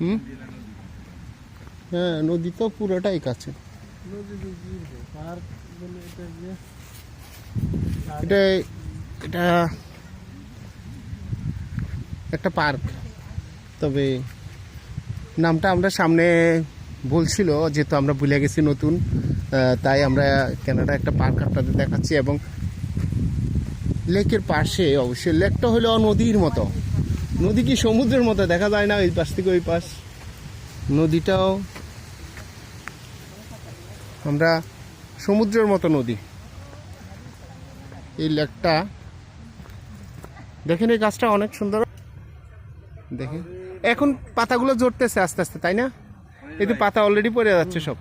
হুম? হ্যাঁ নদী তো পুরোটাই কাছে। এটা এটা এটা একটা পার্ক। তবে নামটা আমরা সামনে বলছিল যেহেতু আমরা ভুলে গেছি নতুন তাই আমরা কেনাডা একটা পার্ক আপনাদের দেখাচ্ছি এবং লেকের পাশে অবশ্যই লেকটা হলো নদীর মতো। নদী কি সমুদ্রের মতো? দেখা যায় না ওই পাশ থেকে ওই পাশ। নদীটাও আমরা সমুদ্রের মতো নদী। এই লেকটা দেখেন এই গাছটা অনেক সুন্দর। দেখেন, এখন পাতাগুলো জড়তেছে আস্তে আস্তে, তাই না? এই তো পাতা অলরেডি পড়ে যাচ্ছে সব।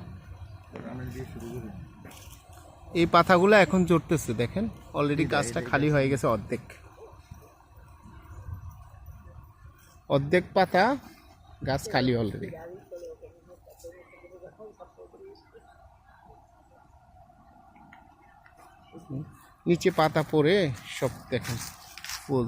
এই পাতাগুলো এখন জড়তেছে দেখেন? অলরেডি গাছটা খালি হয়ে গেছে অর্ধেক। অর্ধেক পাতা গাছ খালি অলরেডি নিচে পাতা পড়ে সব দেখেন ফুল।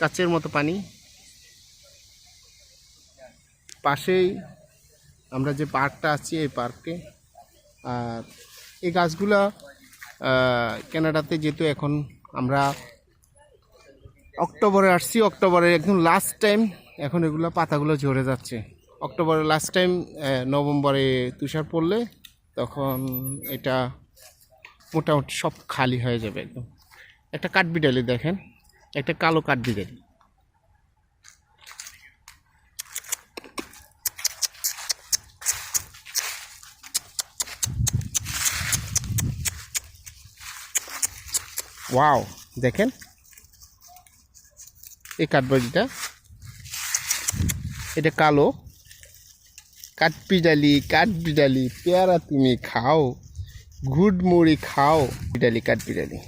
কাচের মতো পানি। পাশেই আমরা যে পার্কটা আছি এই পার্কে। আর এই গাছগুলা আহ, কানাডাতে যেহেতু এখন আমরা অক্টোবরে আসছি অক্টোবরে একদম লাস্ট টাইম এখন এগুলো পাতাগুলো ঝরে যাচ্ছে। অক্টোবরে লাস্ট টাইম নভেম্বরে তুষার পড়লে তখন এটা মোটামুটি সব খালি হয়ে যাবে একদম। একটা কাঠবিড়ালি দেখেন। একটা কালো কাঠ দিয়ে কাঠবিড়ালি ওয়াও, দেখেন। এই কাঠবাড়িটা এটা কালো। কাঠবিড়ালি কাঠবিড়ালি পেয়ারা তুমি খাও গুড মুড়ি খাও বিড়ালি কাঠবিড়ালি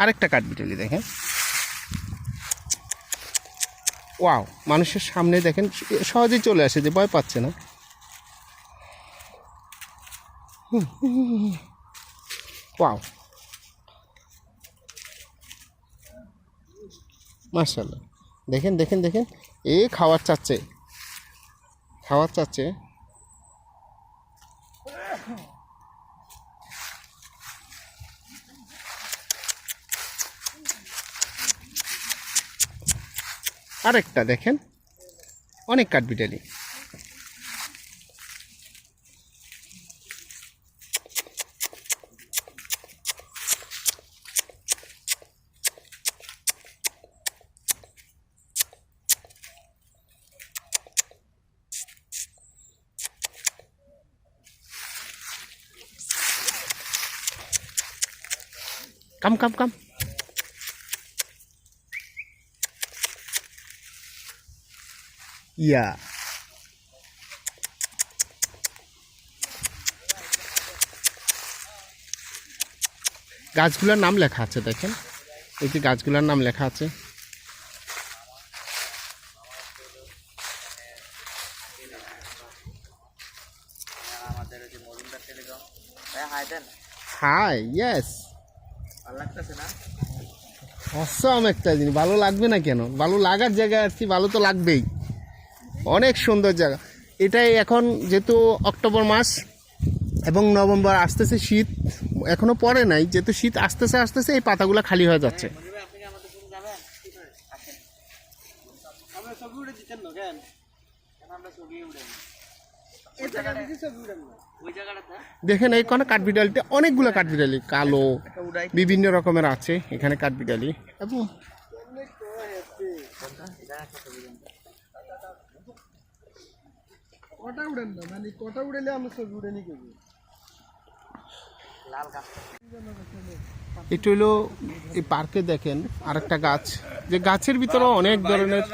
আরেকটা কাঠবিড়ালি দেখেন। ওয়াও, মানুষের সামনে দেখেন, সহজেই চলে আসে যে ভয় পাচ্ছে না। ওয়াও। মার্শাল্লাহ দেখেন দেখেন দেখেন, এ খাওয়ার চাচ্ছে। খাওয়ার চাচ্ছে। আরেকটা দেখেন অনেক কাঠবিড়ালি Come, come, come. Yeah. গাছগুলোর নাম লেখা আছে, দেখেন। এই যে গাছগুলোর নাম লেখা আছে। হাই ইয়েস একটা জিনিস। ভালো লাগবে না কেন? ভালো লাগার জায়গায় আসছি ভালো তো লাগবেই। অনেক সুন্দর জায়গা। এটাই এখন যেহেতু অক্টোবর মাস এবং নভেম্বর আসতেছে শীত, এখনও পরে নাই, যেহেতু শীত আসতেছে আসতেছে, এই পাতাগুলো খালি হয়ে যাচ্ছে। মনির ভাই আপনি কি আমাদের সাথে যাবেন আসেন আমরা সব উঠে দিতেন না কেন দেখেন কাঠবিড়ালিতে অনেকগুলো কাঠবিড়ালি, কালো, বিভিন্ন রকমের আছে, এখানে কাঠবিড়ালি। এবং কটা উড়েন না মানে কটা উড়েলে আমরা ছবি লাল গাছ। হলো এই পার্কে দেখেন আরেকটা গাছ। যে গাছের ভিতরে অনেক ধরনের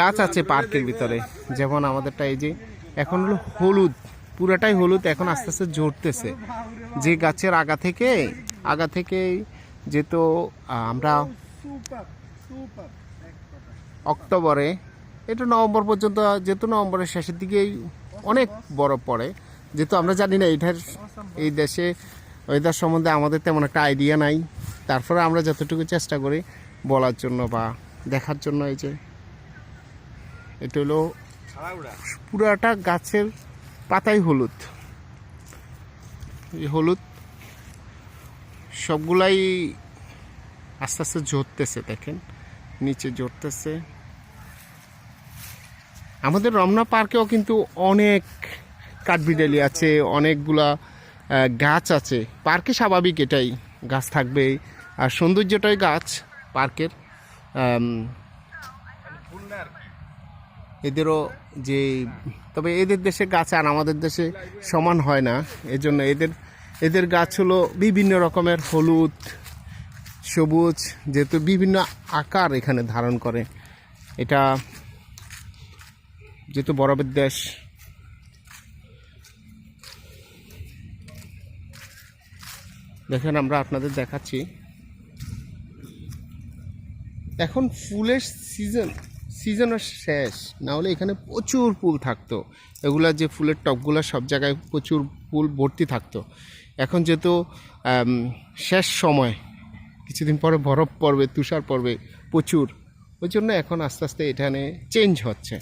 গাছ আছে পার্কের ভিতরে। যেমন আমাদেরটা এই যে এখন হলো হলুদ। পুরাটাই হলুদ এখন আস্তে আস্তে ঝরতেছে। যে গাছের আগা থেকে আগা থেকে যেহেতু আমরা অক্টোবরে এটা নভেম্বর পর্যন্ত, যেহেতু নভেম্বরের শেষের দিকেই অনেক বরফ পড়ে, যেহেতু আমরা জানি না এটার, এই দেশে ওয়েদার সম্বন্ধে আমাদের তেমন একটা আইডিয়া নাই। তারপরে আমরা যতটুকু চেষ্টা করি বলার জন্য বা দেখার জন্য এই যে, এটা হলো পুরাটা গাছের পাতাই হলুদ। এই হলুদ সবগুলাই আস্তে আস্তে ঝরতেছে, দেখেন, নিচে ঝরতেছে। আমাদের রমনা পার্কেও কিন্তু অনেক কাঠবিড়ালি আছে, অনেকগুলা গাছ আছে। পার্কে স্বাভাবিক এটাই, গাছ থাকবেই আর সৌন্দর্যটাই গাছ পার্কের। এদেরও যে, তবে এদের দেশে গাছ আর আমাদের দেশে সমান হয় না। এজন্য এদের এদের গাছ হলো বিভিন্ন রকমের হলুদ, সবুজ, যেহেতু বিভিন্ন আকার এখানে ধারণ করে। এটা যেহেতু বরফের দেশ। দেখেন, আমরা আপনাদের দেখাচ্ছি। এখন ফুলের সিজন সিজনের শেষ। না হলে এখানে প্রচুর ফুল থাকতো। এগুলা যে ফুলের টপগুলো সব জায়গায় প্রচুর ফুল ভর্তি থাকতো। এখন যেহেতু শেষ সময়, কিছুদিন পরে বরফ পড়বে, তুষার পড়বে প্রচুর। ওই জন্য এখন আস্তে আস্তে এখানে চেঞ্জ হচ্ছে।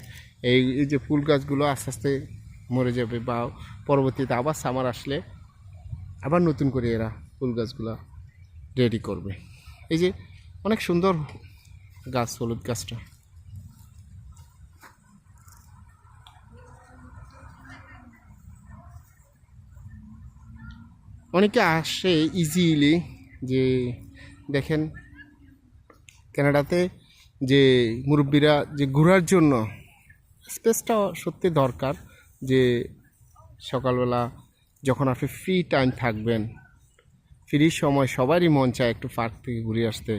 এই এই যে ফুল গাছগুলো আস্তে আস্তে মরে যাবে বা পরবর্তীতে আবার সামার আসলে আবার নতুন করে এরা ফুল গাছগুলো রেডি করবে। এই যে অনেক সুন্দর গাছ, হলুদ গাছটা। অনেকে আসে ইজিলি যে দেখেন, কানাডাতে যে মুরব্বীরা যে ঘোরার জন্য স্পেসটা সত্যি দরকার যে সকালবেলা যখন আপনি ফ্রি টাইম থাকবেন ফ্রি সময় সবারই মন চায় একটু পার্ক থেকে ঘুরে আসতে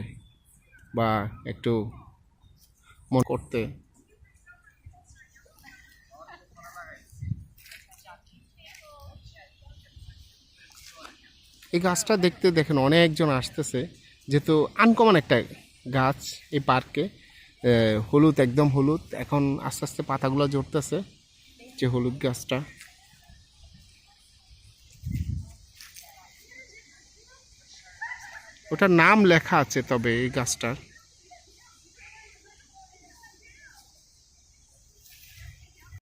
বা একটু মন করতে। এই গাছটা দেখতে দেখেন অনেকজন আসতেছে, যেহেতু আনকমন একটা গাছ এই পার্কে হলুদ, একদম হলুদ। এখন আস্তে আস্তে পাতাগুলো জড়তেছে যে হলুদ গাছটা। ওটার নাম লেখা আছে তবে এই গাছটার।